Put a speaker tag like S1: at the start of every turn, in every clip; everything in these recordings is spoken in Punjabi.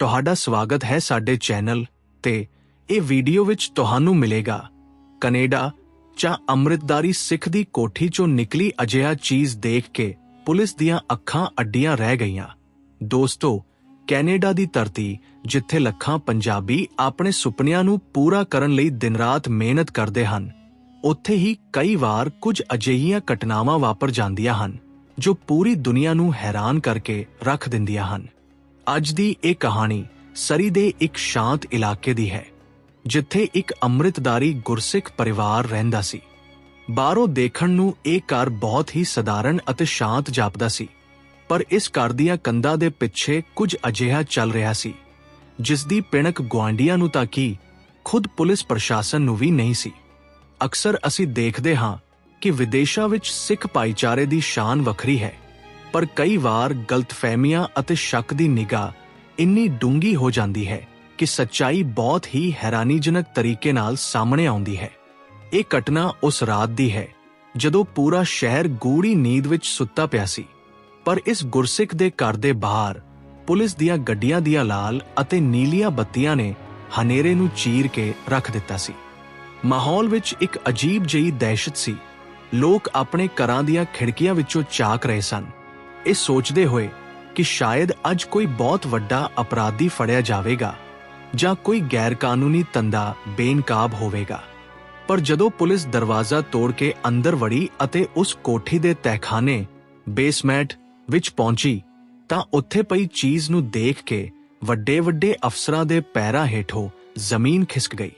S1: ਤੁਹਾਡਾ ਸਵਾਗਤ ਹੈ ਸਾਡੇ ਚੈਨਲ ਤੇ ਇਹ ਵੀਡੀਓ ਵਿੱਚ ਤੁਹਾਨੂੰ ਮਿਲੇਗਾ। ਕੈਨੇਡਾ ਜਾਂ ਅੰਮ੍ਰਿਤਦਾਰੀ ਸਿੱਖ ਦੀ ਕੋਠੀ ਚੋਂ ਨਿਕਲੀ ਅਜਿਹਾ ਚੀਜ਼ ਦੇਖ ਕੇ ਪੁਲਿਸ ਦੀਆਂ ਅੱਖਾਂ ਅੱਡੀਆਂ ਰਹਿ ਗਈਆਂ। ਦੋਸਤੋ, ਕੈਨੇਡਾ ਦੀ ਧਰਤੀ, ਜਿੱਥੇ ਲੱਖਾਂ ਪੰਜਾਬੀ ਆਪਣੇ ਸੁਪਨਿਆਂ ਨੂੰ ਪੂਰਾ ਕਰਨ ਲਈ ਦਿਨ-ਰਾਤ ਮਿਹਨਤ ਕਰਦੇ ਹਨ, ਉੱਥੇ ਹੀ ਕਈ ਵਾਰ ਕੁਝ ਅਜਿਹੀਆਂ ਘਟਨਾਵਾਂ ਵਾਪਰ ਜਾਂਦੀਆਂ ਹਨ, ਜੋ ਪੂਰੀ ਦੁਨੀਆ ਨੂੰ ਹੈਰਾਨ ਕਰਕੇ ਰੱਖ ਦਿੰਦੀਆਂ ਹਨ। ਅੱਜ ਦੀ ਇਹ ਕਹਾਣੀ ਸਰੀ ਦੇ ਇੱਕ ਸ਼ਾਂਤ ਇਲਾਕੇ ਦੀ ਹੈ, ਜਿੱਥੇ ਇੱਕ ਅੰਮ੍ਰਿਤਦਾਰੀ ਗੁਰਸਿੱਖ ਪਰਿਵਾਰ ਰਹਿੰਦਾ ਸੀ। ਬਾਹਰੋਂ ਦੇਖਣ ਨੂੰ ਇਹ ਘਰ ਬਹੁਤ ਹੀ ਸਧਾਰਨ ਅਤੇ ਸ਼ਾਂਤ ਜਾਪਦਾ ਸੀ, ਪਰ ਇਸ ਘਰ ਦੀਆਂ ਕੰਧਾਂ ਦੇ ਪਿੱਛੇ ਕੁਝ ਅਜਿਹਾ ਚੱਲ ਰਿਹਾ ਸੀ ਜਿਸ ਦੀ ਪਿਣਕ ਗੁਆਂਢੀਆਂ ਨੂੰ ਤਾਂ ਕੀ, ਖੁਦ ਪੁਲਿਸ ਪ੍ਰਸ਼ਾਸਨ ਨੂੰ ਵੀ ਨਹੀਂ ਸੀ। ਅਕਸਰ ਅਸੀਂ ਦੇਖਦੇ ਹਾਂ ਕਿ ਵਿਦੇਸ਼ਾਂ ਵਿੱਚ ਸਿੱਖ ਭਾਈਚਾਰੇ ਦੀ ਸ਼ਾਨ ਵੱਖਰੀ ਹੈ। ਪਰ ਕਈ ਵਾਰ ਗਲਤਫਹਿਮੀਆਂ ਅਤੇ ਸ਼ੱਕ ਦੀ ਨਿਗਾਹ ਇੰਨੀ ਡੂੰਗੀ ਹੋ ਜਾਂਦੀ ਹੈ ਕਿ ਸੱਚਾਈ ਬਹੁਤ ਹੀ ਹੈਰਾਨੀਜਨਕ ਤਰੀਕੇ ਨਾਲ ਸਾਹਮਣੇ ਆਉਂਦੀ ਹੈ। ਇਹ ਘਟਨਾ ਉਸ ਰਾਤ ਦੀ ਹੈ, ਜਦੋਂ ਪੂਰਾ ਸ਼ਹਿਰ ਗੂੜੀ ਨੀਂਦ ਵਿੱਚ ਸੁੱਤਾ ਪਿਆ ਸੀ। ਪਰ ਇਸ ਗੁਰਸਿੱਖ ਦੇ ਘਰ ਦੇ ਬਾਹਰ ਪੁਲਿਸ ਦੀਆਂ ਗੱਡੀਆਂ ਦੀਆਂ ਲਾਲ ਅਤੇ ਨੀਲੀਆਂ ਬੱਤੀਆਂ ਨੇ ਹਨੇਰੇ ਨੂੰ ਚੀਰ ਕੇ ਰੱਖ ਦਿੱਤਾ ਸੀ। ਮਾਹੌਲ ਵਿੱਚ ਇੱਕ ਅਜੀਬ ਜਿਹੀ ਦਹਿਸ਼ਤ ਸੀ। ਲੋਕ ਆਪਣੇ ਘਰਾਂ ਦੀਆਂ ਖਿੜਕੀਆਂ ਵਿੱਚੋਂ ਚਾਕ ਰਹੇ ਸਨ। ਇਹ ਸੋਚਦੇ ਹੋਏ ਕਿ ਸ਼ਾਇਦ ਅੱਜ ਕੋਈ ਬਹੁਤ ਵੱਡਾ ਅਪਰਾਧੀ ਫੜਿਆ ਜਾਵੇਗਾ ਜਾਂ ਕੋਈ ਗੈਰਕਾਨੂੰਨੀ ਤੰਦਾ ਬੇਨਕਾਬ ਹੋਵੇਗਾ। ਪਰ ਜਦੋਂ ਪੁਲਿਸ ਦਰਵਾਜ਼ਾ ਤੋੜ ਕੇ ਅੰਦਰ ਵੜੀ ਅਤੇ ਉਸ ਕੋਠੀ ਦੇ ਤਹਿਖਾਨੇ, ਬੇਸਮੈਂਟ ਵਿੱਚ ਪਹੁੰਚੀ, ਤਾਂ ਉੱਥੇ ਪਈ ਚੀਜ਼ ਨੂੰ ਦੇਖ ਕੇ ਵੱਡੇ ਵੱਡੇ ਅਫਸਰਾਂ ਦੇ ਪੈਰਾਂ ਹੇਠੋਂ ਜ਼ਮੀਨ ਖਿਸਕ ਗਈ।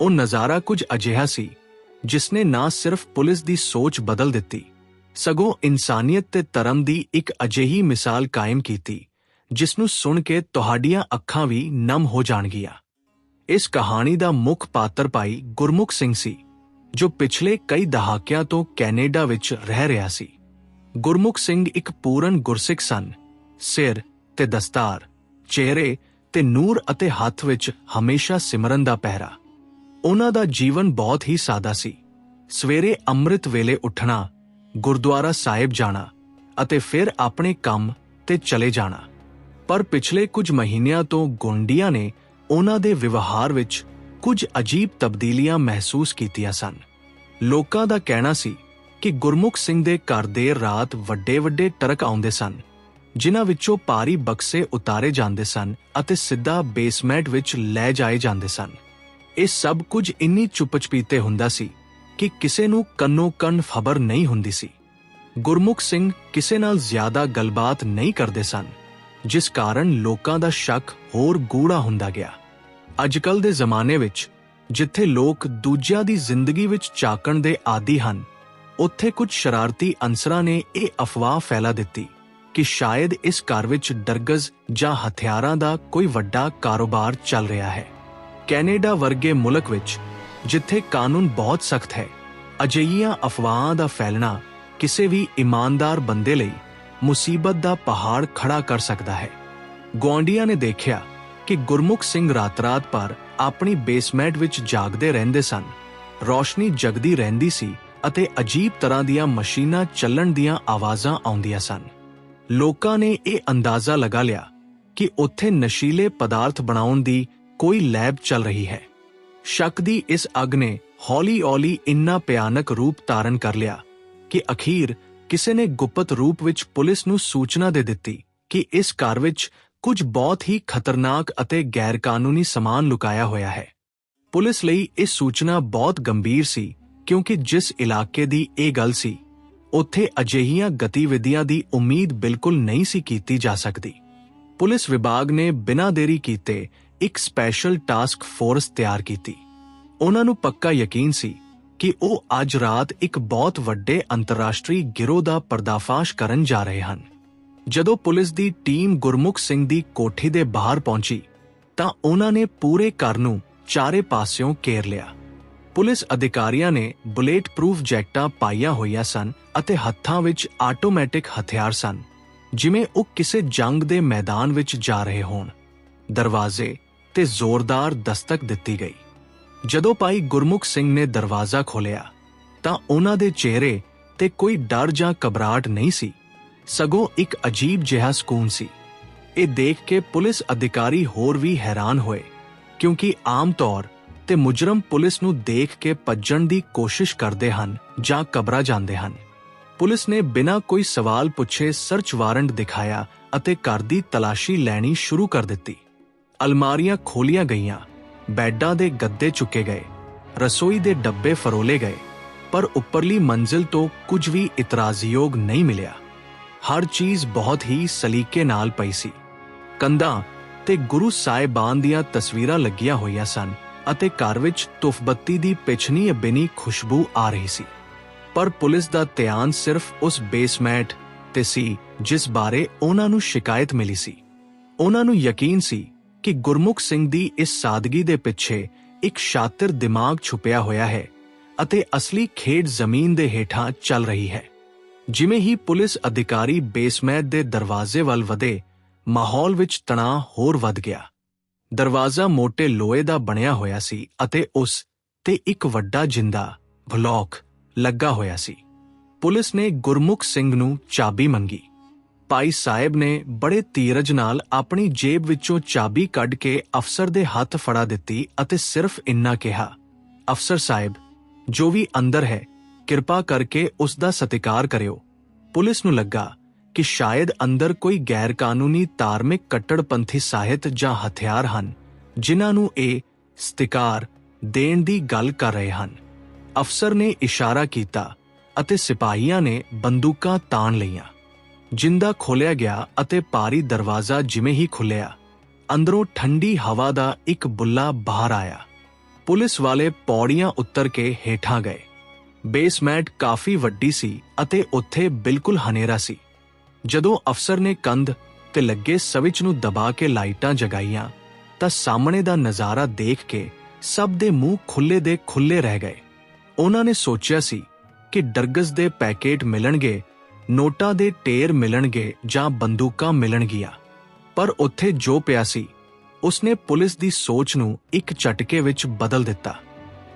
S1: ਉਹ ਨਜ਼ਾਰਾ ਕੁਝ ਅਜਿਹਾ ਸੀ, ਜਿਸ ਨੇ ਨਾ ਸਿਰਫ ਪੁਲਿਸ ਦੀ ਸੋਚ ਬਦਲ ਦਿੱਤੀ ਸਗੋਂ ਇਨਸਾਨੀਅਤ ਤੇ ਧਰਮ ਦੀ ਇੱਕ ਅਜਿਹੀ ਮਿਸਾਲ ਕਾਇਮ ਕੀਤੀ ਜਿਸ ਨੂੰ ਸੁਣ ਕੇ ਤੁਹਾਡੀਆਂ ਅੱਖਾਂ ਵੀ ਨਮ ਹੋ ਜਾਣਗੀਆਂ। ਇਸ ਕਹਾਣੀ ਦਾ ਮੁੱਖ ਪਾਤਰ ਭਾਈ ਗੁਰਮੁਖ ਸਿੰਘ ਸੀ, ਜੋ ਪਿਛਲੇ ਕਈ ਦਹਾਕਿਆਂ ਤੋਂ ਕੈਨੇਡਾ ਵਿੱਚ ਰਹਿ ਰਿਹਾ ਸੀ। ਗੁਰਮੁਖ ਸਿੰਘ ਇੱਕ ਪੂਰਨ ਗੁਰਸਿੱਖ ਸਨ, ਸਿਰ ਤੇ ਦਸਤਾਰ, ਚਿਹਰੇ ਤੇ ਨੂਰ ਅਤੇ ਹੱਥ ਵਿੱਚ ਹਮੇਸ਼ਾ ਸਿਮਰਨ ਦਾ ਪਹਿਰਾ। ਉਹਨਾਂ ਦਾ ਜੀਵਨ ਬਹੁਤ ਹੀ ਸਾਦਾ ਸੀ। ਸਵੇਰੇ ਅੰਮ੍ਰਿਤ ਵੇਲੇ ਉੱਠਣਾ ਗੁਰਦੁਆਰਾ ਸਾਹਿਬ ਜਾਣਾ ਅਤੇ ਫਿਰ ਆਪਣੇ ਕੰਮ ਤੇ ਚਲੇ ਜਾਣਾ। ਪਰ ਪਿਛਲੇ ਕੁਝ ਮਹੀਨਿਆਂ ਤੋਂ ਗੁੰਡੀਆਂ ਨੇ ਉਹਨਾਂ ਦੇ ਵਿਵਹਾਰ ਵਿੱਚ ਕੁਝ ਅਜੀਬ ਤਬਦੀਲੀਆਂ ਮਹਿਸੂਸ ਕੀਤੀਆਂ ਸਨ। ਲੋਕਾਂ ਦਾ ਕਹਿਣਾ ਸੀ ਕਿ ਗੁਰਮੁਖ ਸਿੰਘ ਦੇ ਘਰ ਦੇਰ ਰਾਤ ਵੱਡੇ ਵੱਡੇ ਟਰਕ ਆਉਂਦੇ ਸਨ, ਜਿਨ੍ਹਾਂ ਵਿੱਚੋਂ ਭਾਰੀ ਬਕਸੇ ਉਤਾਰੇ ਜਾਂਦੇ ਸਨ ਅਤੇ ਸਿੱਧਾ ਬੇਸਮੈਂਟ ਵਿੱਚ ਲੈ ਜਾਏ ਜਾਂਦੇ ਸਨ। ਇਹ ਸਭ ਕੁਝ ਇੰਨੀ ਚੁੱਪਚਪੀਤੇ ਹੁੰਦਾ ਸੀ ਕਿ ਕਿਸੇ ਨੂੰ ਕੰਨੋ ਕੰਨ ਖਬਰ ਨਹੀਂ ਹੁੰਦੀ ਸੀ। ਗੁਰਮੁਖ ਸਿੰਘ ਕਿਸੇ ਨਾਲ ਜ਼ਿਆਦਾ ਗੱਲਬਾਤ ਨਹੀਂ ਕਰਦੇ ਸਨ, ਜਿਸ ਕਾਰਨ ਲੋਕਾਂ ਦਾ ਸ਼ੱਕ ਹੋਰ ਗੂੜਾ ਹੁੰਦਾ ਗਿਆ। ਅੱਜਕੱਲ ਦੇ ਜ਼ਮਾਨੇ ਵਿੱਚ, ਜਿੱਥੇ ਲੋਕ ਦੂਜਿਆਂ ਦੀ ਜ਼ਿੰਦਗੀ ਵਿੱਚ ਚਾਕਣ ਦੇ ਆਦੀ ਹਨ, ਉੱਥੇ ਕੁਝ ਸ਼ਰਾਰਤੀ ਅਨਸਰਾਂ ਨੇ ਇਹ ਅਫਵਾਹ ਫੈਲਾ ਦਿੱਤੀ ਕਿ ਸ਼ਾਇਦ ਇਸ ਘਰ ਵਿੱਚ ਡਰਗਜ਼ ਜਾਂ ਹਥਿਆਰਾਂ ਦਾ ਕੋਈ ਵੱਡਾ ਕਾਰੋਬਾਰ ਚੱਲ ਰਿਹਾ ਹੈ। ਕੈਨੇਡਾ ਵਰਗੇ ਮੁਲਕ ਵਿੱਚ ਜਿੱਥੇ ਕਾਨੂੰਨ ਬਹੁਤ ਸਖਤ ਹੈ। ਅਜਿਹੀਆਂ ਅਫਵਾਹਾਂ ਦਾ ਫੈਲਣਾ ਕਿਸੇ ਵੀ ਇਮਾਨਦਾਰ ਬੰਦੇ ਲਈ ਮੁਸੀਬਤ ਦਾ ਪਹਾੜ ਖੜਾ ਕਰ ਸਕਦਾ ਹੈ। ਗਵਾਂਡੀਆਂ ਨੇ ਦੇਖਿਆ ਕਿ ਗੁਰਮੁਖ ਸਿੰਘ ਰਾਤ-ਰਾਤ ਪਰ ਆਪਣੀ ਬੇਸਮੈਂਟ ਵਿੱਚ ਜਾਗਦੇ ਰਹਿੰਦੇ ਸਨ। ਰੋਸ਼ਨੀ ਜਗਦੀ ਰਹਿੰਦੀ ਸੀ ਅਤੇ ਅਜੀਬ ਤਰ੍ਹਾਂ ਦੀਆਂ ਮਸ਼ੀਨਾਂ ਚੱਲਣ ਦੀਆਂ ਆਵਾਜ਼ਾਂ ਆਉਂਦੀਆਂ ਸਨ। ਲੋਕਾਂ ਨੇ ਇਹ ਅੰਦਾਜ਼ਾ ਲਗਾ ਲਿਆ ਕਿ ਉੱਥੇ ਨਸ਼ੀਲੇ ਪਦਾਰਥ ਬਣਾਉਣ ਦੀ ਕੋਈ ਲੈਬ ਚੱਲ ਰਹੀ ਹੈ। ਸ਼ੱਕ ਦੀ ਇਸ ਅੱਗ ਨੇ ਹੌਲੀ-ਹੌਲੀ ਇੰਨਾ ਭਿਆਨਕ ਰੂਪ ਧਾਰਨ ਕਰ ਲਿਆ ਕਿ ਅਖੀਰ ਕਿਸੇ ਨੇ ਗੁਪਤ ਰੂਪ ਵਿੱਚ ਪੁਲਿਸ ਨੂੰ ਸੂਚਨਾ ਦੇ ਦਿੱਤੀ ਕਿ ਇਸ ਘਰ ਵਿੱਚ ਕੁਝ ਬਹੁਤ ਹੀ ਖਤਰਨਾਕ ਅਤੇ ਗੈਰਕਾਨੂੰਨੀ ਸਮਾਨ ਲੁਕਾਇਆ ਹੋਇਆ ਹੈ। ਪੁਲਿਸ ਲਈ ਇਹ ਸੂਚਨਾ ਬਹੁਤ ਗੰਭੀਰ ਸੀ, ਕਿਉਂਕਿ ਜਿਸ ਇਲਾਕੇ ਦੀ ਇਹ ਗੱਲ ਸੀ, ਉੱਥੇ ਅਜਿਹੀਆਂ ਗਤੀਵਿਧੀਆਂ ਦੀ ਉਮੀਦ ਬਿਲਕੁਲ ਨਹੀਂ ਸੀ ਕੀਤੀ ਜਾ ਸਕਦੀ। ਪੁਲਿਸ ਵਿਭਾਗ ਨੇ ਬਿਨਾਂ ਦੇਰੀ ਕੀਤੇ ਇੱਕ ਸਪੈਸ਼ਲ ਟਾਸਕ ਫੋਰਸ ਤਿਆਰ ਕੀਤੀ। ਉਹਨਾਂ ਨੂੰ ਪੱਕਾ ਯਕੀਨ ਸੀ ਕਿ ਉਹ ਅੱਜ ਰਾਤ ਇੱਕ ਬਹੁਤ ਵੱਡੇ ਅੰਤਰਰਾਸ਼ਟਰੀ ਗਿਰੋਹ ਦਾ ਪਰਦਾਫਾਸ਼ ਕਰਨ ਜਾ ਰਹੇ ਹਨ। ਜਦੋਂ ਪੁਲਿਸ ਦੀ ਟੀਮ ਗੁਰਮੁਖ ਸਿੰਘ ਦੀ ਕੋਠੀ ਦੇ ਬਾਹਰ ਪਹੁੰਚੀ, ਤਾਂ ਉਹਨਾਂ ਨੇ ਪੂਰੇ ਘਰ ਨੂੰ ਚਾਰੇ ਪਾਸਿਓਂ ਘੇਰ ਲਿਆ। ਪੁਲਿਸ ਅਧਿਕਾਰੀਆਂ ਨੇ ਬੁਲੇਟ ਪ੍ਰੂਫ ਜੈਕਟਾਂ ਪਾਈਆਂ ਹੋਈਆਂ ਸਨ ਅਤੇ ਹੱਥਾਂ ਵਿੱਚ ਆਟੋਮੈਟਿਕ ਹਥਿਆਰ ਸਨ, ਜਿਵੇਂ ਉਹ ਕਿਸੇ ਜੰਗ ਦੇ ਮੈਦਾਨ ਵਿੱਚ ਜਾ ਰਹੇ ਹੋਣ। ਦਰਵਾਜ਼ੇ ਤੇ ਜ਼ੋਰਦਾਰ ਦਸਤਕ ਦਿੱਤੀ ਗਈ। ਜਦੋਂ ਭਾਈ ਗੁਰਮੁਖ ਸਿੰਘ ਨੇ ਦਰਵਾਜ਼ਾ ਖੋਲ੍ਹਿਆ, ਤਾਂ ਉਹਨਾਂ ਦੇ ਚਿਹਰੇ ਤੇ ਕੋਈ ਡਰ ਜਾਂ ਘਬਰਾਹਟ ਨਹੀਂ ਸੀ। ਸਗੋਂ ਇੱਕ ਅਜੀਬ ਜਿਹਾ ਸਕੂਨ ਸੀ। ਇਹ ਦੇਖ ਕੇ ਪੁਲਿਸ ਅਧਿਕਾਰੀ ਹੋਰ ਵੀ ਹੈਰਾਨ ਹੋਏ, ਕਿਉਂਕਿ ਆਮ ਤੌਰ ਤੇ ਮੁਜਰਮ ਪੁਲਿਸ ਨੂੰ ਦੇਖ ਕੇ ਭੱਜਣ ਦੀ ਕੋਸ਼ਿਸ਼ ਕਰਦੇ ਹਨ ਜਾਂ ਕਬਰਾ ਜਾਂਦੇ ਹਨ। ਪੁਲਿਸ ਨੇ ਬਿਨਾਂ ਕੋਈ ਸਵਾਲ ਪੁੱਛੇ ਸਰਚ ਵਾਰੰਟ ਦਿਖਾਇਆ ਅਤੇ ਘਰ ਦੀ ਤਲਾਸ਼ੀ ਲੈਣੀ ਸ਼ੁਰੂ ਕਰ ਦਿੱਤੀ। ਅਲਮਾਰੀਆਂ ਖੋਲੀਆਂ ਗਈਆਂ ਬੈੱਡਾਂ ਦੇ ਗੱਦੇ ਚੁੱਕੇ ਗਏ, ਰਸੋਈ ਦੇ ਡੱਬੇ ਫਰੋਲੇ ਗਏ, ਪਰ ਉੱਪਰਲੀ ਮੰਜ਼ਿਲ ਤੋਂ ਕੁਝ ਵੀ ਇਤਰਾਜ਼ਯੋਗ ਨਹੀਂ ਮਿਲਿਆ। ਹਰ ਚੀਜ਼ ਬਹੁਤ ਹੀ ਸਲੀਕੇ ਨਾਲ ਪਈ ਸੀ। ਕੰਧਾਂ ਤੇ ਗੁਰੂ ਸਾਹਿਬਾਨ ਦੀਆਂ ਤਸਵੀਰਾਂ ਲੱਗੀਆਂ ਹੋਈਆਂ ਸਨ ਅਤੇ ਘਰ ਵਿੱਚ ਤੁਫਬੱਤੀ ਦੀ ਪਿਛਨੀ ਅਬਿਨੀ ਖੁਸ਼ਬੂ ਆ ਰਹੀ ਸੀ। ਪਰ ਪੁਲਿਸ ਦਾ ਧਿਆਨ ਸਿਰਫ ਉਸ ਬੇਸਮੈਂਟ ਤੇ ਸੀ ਜਿਸ ਬਾਰੇ ਉਹਨਾਂ ਨੂੰ ਸ਼ਿਕਾਇਤ ਮਿਲੀ ਸੀ। ਉਹਨਾਂ ਨੂੰ ਯਕੀਨ ਸੀ ਕਿ ਗੁਰਮੁਖ ਸਿੰਘ ਦੀ ਇਸ ਸਾਦਗੀ ਦੇ ਪਿੱਛੇ ਇੱਕ ਸ਼ਾਤਰ ਦਿਮਾਗ ਛੁਪਿਆ ਹੋਇਆ ਹੈ ਅਤੇ ਅਸਲੀ ਖੇਡ ਜ਼ਮੀਨ ਦੇ ਹੇਠਾਂ ਚੱਲ ਰਹੀ ਹੈ। ਜਿਵੇਂ ਹੀ ਪੁਲਿਸ ਅਧਿਕਾਰੀ ਬੇਸਮੈਂਟ ਦੇ ਦਰਵਾਜ਼ੇ ਵੱਲ ਵਧੇ, ਮਾਹੌਲ ਵਿੱਚ ਤਣਾਅ ਹੋਰ ਵੱਧ ਗਿਆ। ਦਰਵਾਜ਼ਾ ਮੋٹے ਲੋਹੇ ਦਾ ਬਣਿਆ ਹੋਇਆ ਸੀ ਅਤੇ ਉਸ ਤੇ ਇੱਕ ਵੱਡਾ ਜਿੰਦਾ, ਬਲੌਕ, ਲੱਗਾ ਹੋਇਆ ਸੀ। ਪੁਲਿਸ ਨੇ ਗੁਰਮੁਖ ਸਿੰਘ ਨੂੰ ਚਾਬੀ ਮੰਗੀ। ਭਾਈ ਸਾਹਿਬ ਨੇ ਬੜੇ ਧੀਰਜ ਨਾਲ ਆਪਣੀ ਜੇਬ ਵਿੱਚੋਂ ਚਾਬੀ ਕੱਢ ਕੇ ਅਫਸਰ ਦੇ ਹੱਥ ਫੜਾ ਦਿੱਤੀ ਅਤੇ ਸਿਰਫ ਇੰਨਾ ਕਿਹਾ, ਅਫਸਰ ਸਾਹਿਬ, ਜੋ ਵੀ ਅੰਦਰ ਹੈ, ਕਿਰਪਾ ਕਰਕੇ ਉਸ ਦਾ ਸਤਿਕਾਰ ਕਰਿਓ। ਪੁਲਿਸ ਨੂੰ ਲੱਗਾ ਕਿ ਸ਼ਾਇਦ ਅੰਦਰ ਕੋਈ ਗੈਰ ਕਾਨੂੰਨੀ ਧਾਰਮਿਕ ਕੱਟੜਪੰਥੀ ਸਾਹਿਤ ਜਾਂ ਹਥਿਆਰ ਹਨ, ਜਿਨ੍ਹਾਂ ਨੂੰ ਇਹ ਸਤਿਕਾਰ ਦੇਣ ਦੀ ਗੱਲ ਕਰ ਰਹੇ ਹਨ। ਅਫਸਰ ਨੇ ਇਸ਼ਾਰਾ ਕੀਤਾ ਅਤੇ ਸਿਪਾਹੀਆਂ ਨੇ ਬੰਦੂਕਾਂ ਤਾਣ ਲਈਆਂ। ਜਿੰਦਾ ਖੋਲਿਆ ਗਿਆ ਅਤੇ ਭਾਰੀ ਦਰਵਾਜ਼ਾ ਜਿਵੇਂ ਹੀ ਖੁੱਲਿਆ ਅੰਦਰੋਂ ਠੰਡੀ ਹਵਾ ਦਾ ਇੱਕ ਬੁੱਲਾ ਬਾਹਰ ਆਇਆ। ਪੁਲਿਸ ਵਾਲੇ ਪੌੜੀਆਂ ਉੱਤਰ ਕੇ ਹੇਠਾਂ ਗਏ। ਬੇਸਮੈਂਟ ਕਾਫੀ ਵੱਡੀ ਸੀ ਅਤੇ ਉੱਥੇ ਬਿਲਕੁਲ ਹਨੇਰਾ ਸੀ। ਜਦੋਂ ਅਫਸਰ ਨੇ ਕੰਧ ਤੇ ਲੱਗੇ ਸਵਿਚ ਨੂੰ ਦਬਾ ਕੇ ਲਾਈਟਾਂ ਜਗਾਈਆਂ, ਤਾਂ ਸਾਹਮਣੇ ਦਾ ਨਜ਼ਾਰਾ ਦੇਖ ਕੇ ਸਭ ਦੇ ਮੂੰਹ ਖੁੱਲੇ ਦੇ ਖੁੱਲੇ ਰਹਿ ਗਏ। ਉਹਨਾਂ ਨੇ ਸੋਚਿਆ ਸੀ ਕਿ ਡਰਗਸ ਦੇ ਪੈਕੇਟ ਮਿਲਣਗੇ ਨੋਟਾਂ ਦੇ ਢੇਰ ਮਿਲਣਗੇ ਜਾਂ ਬੰਦੂਕਾਂ ਮਿਲਣਗੀਆਂ। ਪਰ ਉੱਥੇ ਜੋ ਪਿਆ ਸੀ, ਉਸਨੇ ਪੁਲਿਸ ਦੀ ਸੋਚ ਨੂੰ ਇੱਕ ਝਟਕੇ ਵਿੱਚ ਬਦਲ ਦਿੱਤਾ।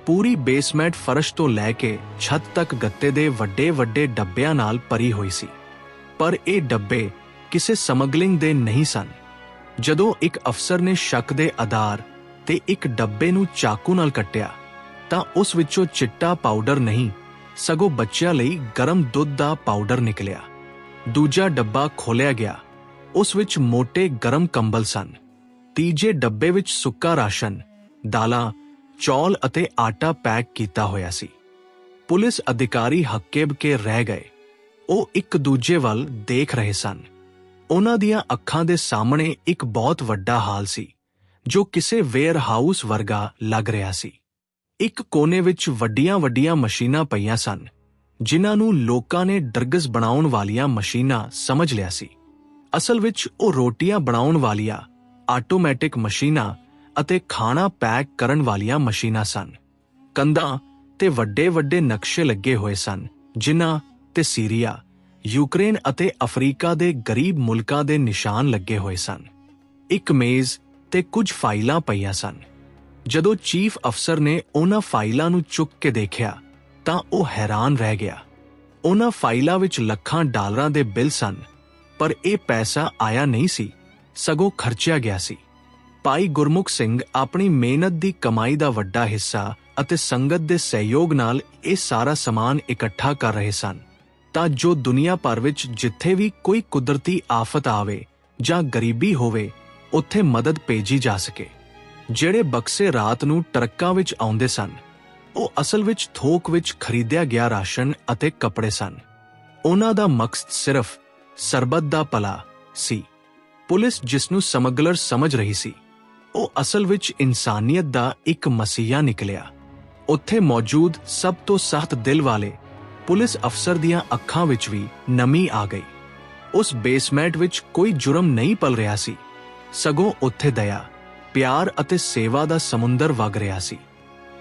S1: ਪੂਰੀ ਬੇਸਮੈਂਟ ਫਰਸ਼ ਤੋਂ ਲੈ ਕੇ ਛੱਤ ਤੱਕ ਗੱਤੇ ਦੇ ਵੱਡੇ ਵੱਡੇ ਡੱਬਿਆਂ ਨਾਲ ਭਰੀ ਹੋਈ ਸੀ। ਪਰ ਇਹ ਡੱਬੇ ਕਿਸੇ ਸਮਗਲਿੰਗ ਦੇ ਨਹੀਂ ਸਨ। ਜਦੋਂ ਇੱਕ ਅਫਸਰ ਨੇ ਸ਼ੱਕ ਦੇ ਆਧਾਰ ਤੇ ਇੱਕ ਡੱਬੇ ਨੂੰ ਚਾਕੂ ਨਾਲ ਕੱਟਿਆ, ਤਾਂ ਉਸ ਵਿੱਚੋਂ ਚਿੱਟਾ ਪਾਊਡਰ ਨਹੀਂ ਸਗੋਂ ਬੱਚਿਆਂ ਲਈ ਗਰਮ ਦੁੱਧ ਦਾ ਪਾਊਡਰ ਨਿਕਲਿਆ। ਦੂਜਾ ਡੱਬਾ ਖੋਲਿਆ ਗਿਆ। ਉਸ ਵਿੱਚ ਮੋٹے ਗਰਮ ਕੰਬਲ ਸਨ। ਤੀਜੇ ਡੱਬੇ ਵਿੱਚ ਸੁੱਕਾ ਰਾਸ਼ਨ, ਦਾਲਾਂ, ਚੌਲ ਅਤੇ ਆਟਾ ਪੈਕ ਕੀਤਾ ਹੋਇਆ ਸੀ। ਪੁਲਿਸ ਅਧਿਕਾਰੀ ਹੱਕੇਬ ਕੇ ਰਹਿ ਗਏ। ਉਹ ਇੱਕ ਦੂਜੇ ਵੱਲ ਦੇਖ ਰਹੇ ਸਨ। ਉਹਨਾਂ ਦੀਆਂ ਅੱਖਾਂ ਦੇ ਸਾਹਮਣੇ ਇੱਕ ਬਹੁਤ ਵੱਡਾ ਹਾਲ ਸੀ, ਜੋ ਕਿਸੇ ਵੇਅਰ ਹਾਊਸ ਵਰਗਾ ਲੱਗ ਰਿਹਾ ਸੀ। ਇੱਕ ਕੋਨੇ ਵਿੱਚ ਵੱਡੀਆਂ-ਵੱਡੀਆਂ ਮਸ਼ੀਨਾਂ ਪਈਆਂ ਸਨ, ਜਿਨ੍ਹਾਂ ਨੂੰ ਲੋਕਾਂ ਨੇ ਡਰਗਸ ਬਣਾਉਣ ਵਾਲੀਆਂ ਮਸ਼ੀਨਾਂ ਸਮਝ ਲਿਆ ਸੀ। ਅਸਲ ਵਿੱਚ ਉਹ ਰੋਟੀਆਂ ਬਣਾਉਣ ਵਾਲੀਆਂ, ਆਟੋਮੈਟਿਕ ਮਸ਼ੀਨਾਂ ਅਤੇ ਖਾਣਾ ਪੈਕ ਕਰਨ ਵਾਲੀਆਂ ਮਸ਼ੀਨਾਂ ਸਨ। ਕੰਧਾਂ ਤੇ ਵੱਡੇ-ਵੱਡੇ ਨਕਸ਼ੇ ਲੱਗੇ ਹੋਏ ਸਨ, ਜਿਨ੍ਹਾਂ ਤੇ ਸੀਰੀਆ, ਯੂਕਰੇਨ ਅਤੇ ਅਫਰੀਕਾ ਦੇ ਗਰੀਬ ਮੁਲਕਾਂ ਦੇ ਨਿਸ਼ਾਨ ਲੱਗੇ ਹੋਏ ਸਨ। ਇੱਕ ਮੇਜ਼ ਤੇ ਕੁਝ ਫਾਈਲਾਂ ਪਈਆਂ ਸਨ। ਜਦੋਂ ਚੀਫ ਅਫਸਰ ਨੇ ਉਹਨਾਂ ਫਾਈਲਾਂ ਨੂੰ ਚੁੱਕ ਕੇ ਦੇਖਿਆ, ਤਾਂ ਉਹ ਹੈਰਾਨ ਰਹਿ ਗਿਆ। ਉਹਨਾਂ ਫਾਈਲਾਂ ਵਿੱਚ ਲੱਖਾਂ ਡਾਲਰਾਂ ਦੇ ਬਿੱਲ ਸਨ, ਪਰ ਇਹ ਪੈਸਾ ਆਇਆ ਨਹੀਂ ਸੀ, ਸਗੋਂ ਖਰਚਿਆ ਗਿਆ ਸੀ। ਭਾਈ ਗੁਰਮੁਖ ਸਿੰਘ ਆਪਣੀ ਮਿਹਨਤ ਦੀ ਕਮਾਈ ਦਾ ਵੱਡਾ ਹਿੱਸਾ ਅਤੇ ਸੰਗਤ ਦੇ ਸਹਿਯੋਗ ਨਾਲ ਇਹ ਸਾਰਾ ਸਮਾਨ ਇਕੱਠਾ ਕਰ ਰਹੇ ਸਨ। ਤਾਂ ਜੋ ਦੁਨੀਆ ਭਰ ਵਿੱਚ ਜਿੱਥੇ ਵੀ ਕੋਈ ਕੁਦਰਤੀ ਆਫਤ ਆਵੇ ਜਾਂ ਗਰੀਬੀ ਹੋਵੇ, ਉੱਥੇ ਮਦਦ ਭੇਜੀ ਜਾ ਸਕੇ। ਜਿਹੜੇ ਬਕਸੇ ਰਾਤ ਨੂੰ ਟਰੱਕਾਂ ਵਿੱਚ ਆਉਂਦੇ ਸਨ, ਉਹ ਅਸਲ ਵਿੱਚ ਥੋਕ ਵਿੱਚ ਖਰੀਦਿਆ ਗਿਆ ਰਾਸ਼ਨ ਅਤੇ ਕੱਪੜੇ ਸਨ। ਉਹਨਾਂ ਦਾ ਮਕਸਦ ਸਿਰਫ ਸਰਬੱਤ ਦਾ ਭਲਾ ਸੀ। ਪੁਲਿਸ ਜਿਸ ਨੂੰ ਸਮਗਲਰ ਸਮਝ ਰਹੀ ਸੀ, ਉਹ ਅਸਲ ਵਿੱਚ ਇਨਸਾਨੀਅਤ ਦਾ ਇੱਕ ਮਸੀਹਾ ਨਿਕਲਿਆ। ਉੱਥੇ ਮੌਜੂਦ ਸਭ ਤੋਂ ਸਖਤ ਦਿਲ ਵਾਲੇ ਪੁਲਿਸ ਅਫਸਰ ਦੀਆਂ ਅੱਖਾਂ ਵਿੱਚ ਵੀ ਨਮੀ ਆ ਗਈ। ਉਸ ਬੇਸਮੈਂਟ ਵਿੱਚ ਕੋਈ ਜੁਰਮ ਨਹੀਂ ਪਲ ਰਿਹਾ ਸੀ। ਸਗੋਂ ਉੱਥੇ ਦਇਆ ਪਿਆਰ ਅਤੇ ਸੇਵਾ ਦਾ ਸਮੁੰਦਰ ਵਗ ਰਿਹਾ ਸੀ।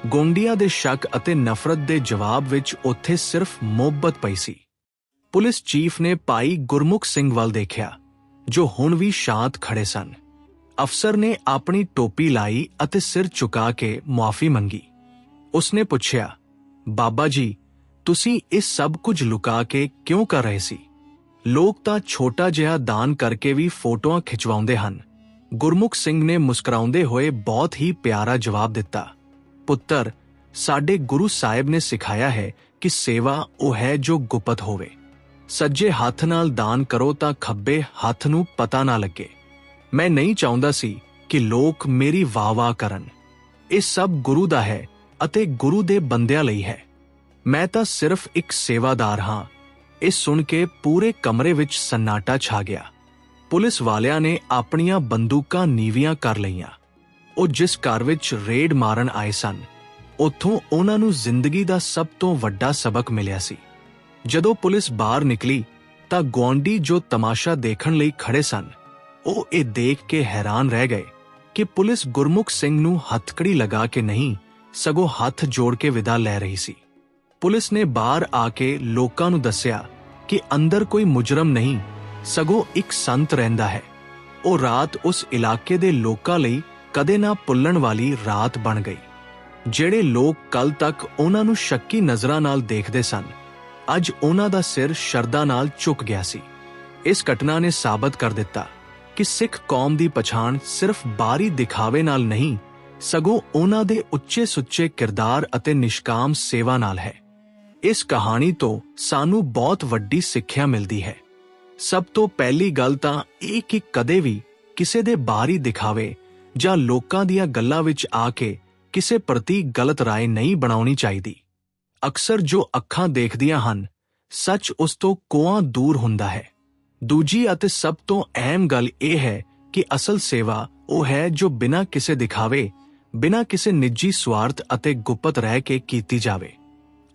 S1: ਗੋਂਡੀਆਂ ਦੇ ਸ਼ੱਕ ਅਤੇ ਨਫ਼ਰਤ ਦੇ ਜਵਾਬ ਵਿੱਚ ਉੱਥੇ ਸਿਰਫ ਮੁਹੱਬਤ ਪਈ ਸੀ। ਪੁਲਿਸ ਚੀਫ ਨੇ ਭਾਈ ਗੁਰਮੁਖ ਸਿੰਘ ਵੱਲ ਦੇਖਿਆ, ਜੋ ਹੁਣ ਵੀ ਸ਼ਾਂਤ ਖੜੇ ਸਨ। ਅਫਸਰ ਨੇ ਆਪਣੀ ਟੋਪੀ ਲਾਈ ਅਤੇ ਸਿਰ ਝੁਕਾ ਕੇ ਮੁਆਫੀ ਮੰਗੀ। ਉਸਨੇ ਪੁੱਛਿਆ, ਬਾਬਾ ਜੀ, ਤੁਸੀਂ ਇਹ ਸਭ ਕੁਝ ਲੁਕਾ ਕੇ ਕਿਉਂ ਕਰ ਰਹੇ ਸੀ? ਲੋਕ ਤਾਂ ਛੋਟਾ ਜਿਹਾ ਦਾਨ ਕਰਕੇ ਵੀ ਫੋਟੋਆਂ ਖਿਚਵਾਉਂਦੇ ਹਨ। ਗੁਰਮੁਖ ਸਿੰਘ ਨੇ ਮੁਸਕਰਾਉਂਦੇ ਹੋਏ ਬਹੁਤ ਹੀ ਪਿਆਰਾ ਜਵਾਬ ਦਿੱਤਾ। ਪੁੱਤਰ, ਸਾਡੇ ਗੁਰੂ ਸਾਹਿਬ ਨੇ ਸਿਖਾਇਆ ਹੈ ਕਿ ਸੇਵਾ ਉਹ ਹੈ ਜੋ ਗੁਪਤ ਹੋਵੇ। ਸੱਜੇ ਹੱਥ ਨਾਲ ਦਾਨ ਕਰੋ ਤਾਂ ਖੱਬੇ ਹੱਥ ਨੂੰ ਪਤਾ ਨਾ ਲੱਗੇ। ਮੈਂ ਨਹੀਂ ਚਾਹੁੰਦਾ ਸੀ ਕਿ ਲੋਕ ਮੇਰੀ ਵਾਹ-ਵਾਹ ਕਰਨ। ਇਹ ਸਭ ਗੁਰੂ ਦਾ ਹੈ ਅਤੇ ਗੁਰੂ ਦੇ ਬੰਦਿਆਂ ਲਈ ਹੈ। ਮੈਂ ਤਾਂ ਸਿਰਫ ਇੱਕ ਸੇਵਾਦਾਰ ਹਾਂ। ਇਹ ਸੁਣ ਕੇ ਪੂਰੇ ਕਮਰੇ ਵਿੱਚ ਸੰਨਾਟਾ ਛਾ ਗਿਆ। ਪੁਲਿਸ ਵਾਲਿਆਂ ਨੇ ਆਪਣੀਆਂ ਬੰਦੂਕਾਂ ਨੀਵੀਆਂ ਕਰ ਲਈਆਂ। ਉਹ ਜਿਸ ਘਰ ਵਿੱਚ ਰੇਡ ਮਾਰਨ ਆਏ ਸਨ, ਉੱਥੋਂ ਉਹਨਾਂ ਨੂੰ ਜ਼ਿੰਦਗੀ ਦਾ ਸਭ ਤੋਂ ਵੱਡਾ ਸਬਕ ਮਿਲਿਆ ਸੀ। ਜਦੋਂ ਪੁਲਿਸ ਬਾਹਰ ਨਿਕਲੀ, ਤਾਂ ਗਵਾਂਡੀ ਜੋ ਤਮਾਸ਼ਾ ਦੇਖਣ ਲਈ ਖੜੇ ਸਨ, ਉਹ ਇਹ ਦੇਖ ਕੇ ਹੈਰਾਨ ਰਹਿ ਗਏ ਕਿ ਪੁਲਿਸ ਗੁਰਮੁਖ ਸਿੰਘ ਨੂੰ ਹੱਥਕੜੀ ਲਗਾ ਕੇ ਨਹੀਂ, ਸਗੋਂ ਹੱਥ ਜੋੜ ਕੇ ਵਿਦਾ ਲੈ ਰਹੀ ਸੀ। ਪੁਲਿਸ ਨੇ ਬਾਹਰ ਆ ਕੇ ਲੋਕਾਂ ਨੂੰ ਦੱਸਿਆ ਕਿ ਅੰਦਰ ਕੋਈ ਮੁਜਰਮ ਨਹੀਂ ਸਗੋਂ ਇੱਕ ਸੰਤ ਰਹਿੰਦਾ ਹੈ। ਉਹ ਰਾਤ ਉਸ ਇਲਾਕੇ ਦੇ ਲੋਕਾਂ ਲਈ ਕਦੇ ਨਾ ਭੁੱਲਣ ਵਾਲੀ ਰਾਤ ਬਣ ਗਈ, ਜਿਹੜੇ ਲੋਕ ਕੱਲ ਤੱਕ ਉਹਨਾਂ ਨੂੰ ਸ਼ੱਕੀ ਨਜ਼ਰਾਂ ਨਾਲ ਦੇਖਦੇ ਸਨ। ਅੱਜ ਉਹਨਾਂ ਦਾ ਸਿਰ ਸ਼ਰਧਾ ਨਾਲ ਝੁਕ ਗਿਆ ਸੀ। ਇਸ ਘਟਨਾ ਨੇ ਸਾਬਤ ਕਰ ਦਿੱਤਾ ਕਿ ਸਿੱਖ ਕੌਮ ਦੀ ਪਛਾਣ ਸਿਰਫ ਬਾਹਰੀ ਦਿਖਾਵੇ ਨਾਲ ਨਹੀਂ, ਸਗੋਂ ਉਹਨਾਂ ਦੇ ਉੱਚੇ ਸੁੱਚੇ ਕਿਰਦਾਰ ਅਤੇ ਨਿਸ਼ਕਾਮ ਸੇਵਾ ਨਾਲ ਹੈ। ਇਸ ਕਹਾਣੀ ਤੋਂ ਸਾਨੂੰ ਬਹੁਤ ਵੱਡੀ ਸਿੱਖਿਆ ਮਿਲਦੀ ਹੈ। ਸਭ ਤੋਂ ਪਹਿਲੀ ਗੱਲ ਤਾਂ ਇਹ ਕਿ ਕਦੇ ਵੀ ਕਿਸੇ ਦੇ ਬਾਹਰੀ ਦਿਖਾਵੇ ਜਾਂ ਲੋਕਾਂ ਦੀਆਂ ਗੱਲਾਂ ਵਿੱਚ ਆ ਕੇ ਕਿਸੇ ਪ੍ਰਤੀ ਗਲਤ رائے ਨਹੀਂ ਬਣਾਉਣੀ ਚਾਹੀਦੀ ਅਕਸਰ ਜੋ ਅੱਖਾਂ ਦੇਖਦੀਆਂ ਹਨ ਸੱਚ ਉਸ ਤੋਂ ਕੋਹਾਂ ਦੂਰ ਹੁੰਦਾ ਹੈ ਦੂਜੀ ਅਤੇ ਸਭ ਤੋਂ ਅਹਿਮ ਗੱਲ ਇਹ ਹੈ ਕਿ ਅਸਲ ਸੇਵਾ ਉਹ ਹੈ ਜੋ ਬਿਨਾਂ ਕਿਸੇ ਦਿਖਾਵੇ ਬਿਨਾਂ ਕਿਸੇ ਨਿੱਜੀ ਸਵਾਰਥ ਅਤੇ ਗੁਪਤ ਰਹਿ ਕੇ ਕੀਤੀ ਜਾਵੇ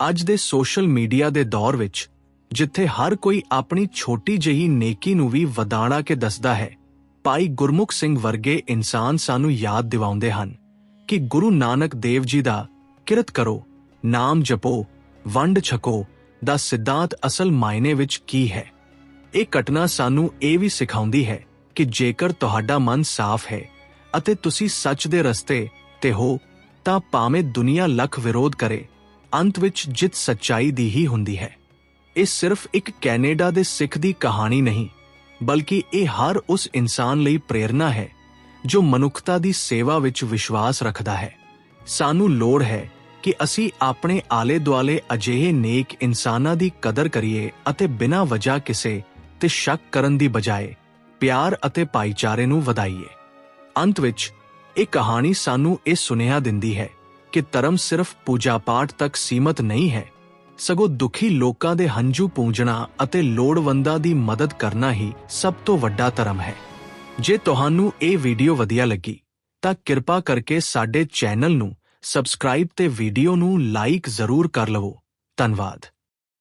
S1: ਅੱਜ ਦੇ ਸੋਸ਼ਲ ਮੀਡੀਆ ਦੇ ਦੌਰ ਵਿੱਚ ਜਿੱਥੇ ਹਰ ਕੋਈ ਆਪਣੀ ਛੋਟੀ ਜਿਹੀ ਨੇਕੀ ਨੂੰ ਵੀ ਵਧਾਣਾ ਕੇ ਦੱਸਦਾ ਹੈ। ਭਾਈ ਗੁਰਮੁਖ ਸਿੰਘ ਵਰਗੇ ਇਨਸਾਨ ਸਾਨੂੰ ਯਾਦ ਦਿਵਾਉਂਦੇ ਹਨ ਕਿ ਗੁਰੂ ਨਾਨਕ ਦੇਵ ਜੀ ਦਾ ਕਿਰਤ ਕਰੋ, ਨਾਮ ਜਪੋ, ਵੰਡ ਛਕੋ ਦਾ ਸਿਧਾਂਤ ਅਸਲ ਮਾਇਨੇ ਵਿੱਚ ਕੀ ਹੈ? ਇਹ ਘਟਨਾ ਸਾਨੂੰ ਇਹ ਵੀ ਸਿਖਾਉਂਦੀ ਹੈ ਕਿ ਜੇਕਰ ਤੁਹਾਡਾ ਮਨ ਸਾਫ਼ ਹੈ ਅਤੇ ਤੁਸੀਂ ਸੱਚ ਦੇ ਰਸਤੇ ਤੇ ਹੋ, ਤਾਂ ਭਾਵੇਂ ਦੁਨੀਆ ਲੱਖ ਵਿਰੋਧ ਕਰੇ, ਅੰਤ ਵਿੱਚ ਜਿੱਤ ਸੱਚਾਈ ਦੀ ਹੀ ਹੁੰਦੀ ਹੈ। ਇਹ ਸਿਰਫ ਇੱਕ ਕੈਨੇਡਾ ਦੇ ਸਿੱਖ ਦੀ ਕਹਾਣੀ ਨਹੀਂ, ਬਲਕਿ ਇਹ ਹਰ ਉਸ ਇਨਸਾਨ ਲਈ ਪ੍ਰੇਰਣਾ ਹੈ, ਜੋ ਮਨੁੱਖਤਾ ਦੀ ਸੇਵਾ ਵਿੱਚ ਵਿਸ਼ਵਾਸ ਰੱਖਦਾ ਹੈ। ਸਾਨੂੰ ਲੋੜ ਹੈ ਕਿ ਅਸੀਂ ਆਪਣੇ ਆਲੇ ਦੁਆਲੇ ਅਜਿਹੇ ਨੇਕ ਇਨਸਾਨਾਂ ਦੀ ਕਦਰ ਕਰੀਏ ਅਤੇ ਬਿਨਾਂ ਵਜ੍ਹਾ ਕਿਸੇ ਤੇ ਸ਼ੱਕ ਕਰਨ ਦੀ ਬਜਾਏ ਪਿਆਰ ਅਤੇ ਭਾਈਚਾਰੇ ਨੂੰ ਵਧਾਈਏ। ਅੰਤ ਵਿੱਚ, ਇਹ ਕਹਾਣੀ ਸਾਨੂੰ ਇਹ ਸੁਨੇਹਾ ਦਿੰਦੀ ਹੈ ਕਿ ਧਰਮ ਸਿਰਫ ਪੂਜਾ ਪਾਠ ਤੱਕ ਸੀਮਤ ਨਹੀਂ ਹੈ ਸਗੋਂ ਦੁਖੀ ਲੋਕਾਂ ਦੇ ਹੰਝੂ ਪੂੰਝਣਾ ਅਤੇ ਲੋੜਵੰਦਾਂ ਦੀ ਮਦਦ ਕਰਨਾ ਹੀ ਸਭ ਤੋਂ ਵੱਡਾ ਧਰਮ ਹੈ। ਜੇ ਤੁਹਾਨੂੰ ਇਹ ਵੀਡੀਓ ਵਧੀਆ ਲੱਗੀ, ਤਾਂ ਕਿਰਪਾ ਕਰਕੇ ਸਾਡੇ ਚੈਨਲ ਨੂੰ ਸਬਸਕ੍ਰਾਈਬ ਤੇ ਵੀਡੀਓ ਨੂੰ ਲਾਈਕ ਜ਼ਰੂਰ ਕਰ ਲਵੋ। ਧੰਨਵਾਦ।